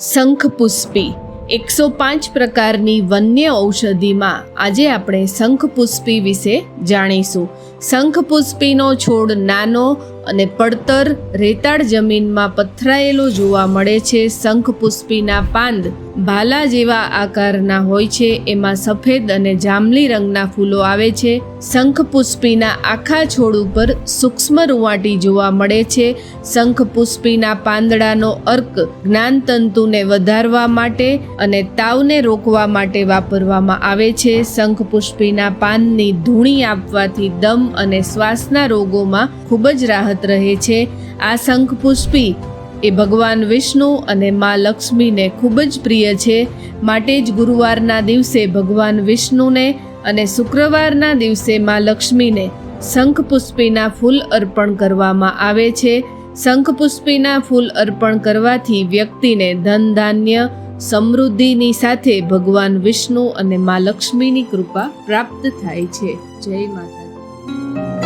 શંખપુષ્પી એકસો પાંચ પ્રકારની વન્ય ઔષધિમાં આજે આપણે શંખપુષ્પી વિશે જાણીશું. શંખપુષ્પીનો છોડ નાનો અને પડતર રેતાળ જમીનમાં પથરાયેલો જોવા મળે છે. શંખપુષ્પીના પાંદ ભાલા જેવા આકારના હોય છે. એમાં સફેદ અને જાંબલી રંગના ફૂલો આવે છે. શંખપુષ્પીના આખા છોડ ઉપર સૂક્ષ્મ રૂંવાટી જોવા મળે છે. શંખપુષ્પીના પાંદડાનો અર્ક જ્ઞાનતંતુને વધારવા માટે અને તાવને રોકવા માટે વાપરવામાં આવે છે. શંખપુષ્પીના પાનની ધૂણી આપવાથી દમ અને શ્વાસના રોગોમાં ખૂબ જ રાહત રહે છે. આ શંખપુષ્પી એ ભગવાન વિષ્ણુ અને મા લક્ષ્મીને ખૂબ જ પ્રિય છે. માટે જ ગુરુવારના દિવસે ભગવાન વિષ્ણુને અને શુક્રવારના દિવસે મા લક્ષ્મીને શંખપુષ્પીના ફૂલ અર્પણ કરવામાં આવે છે. શંખપુષ્પીના ફૂલ અર્પણ કરવાથી વ્યક્તિને ધન ધાન્ય સમૃદ્ધિની સાથે ભગવાન વિષ્ણુ અને મા લક્ષ્મીની કૃપા પ્રાપ્ત થાય છે. જય માતાજી.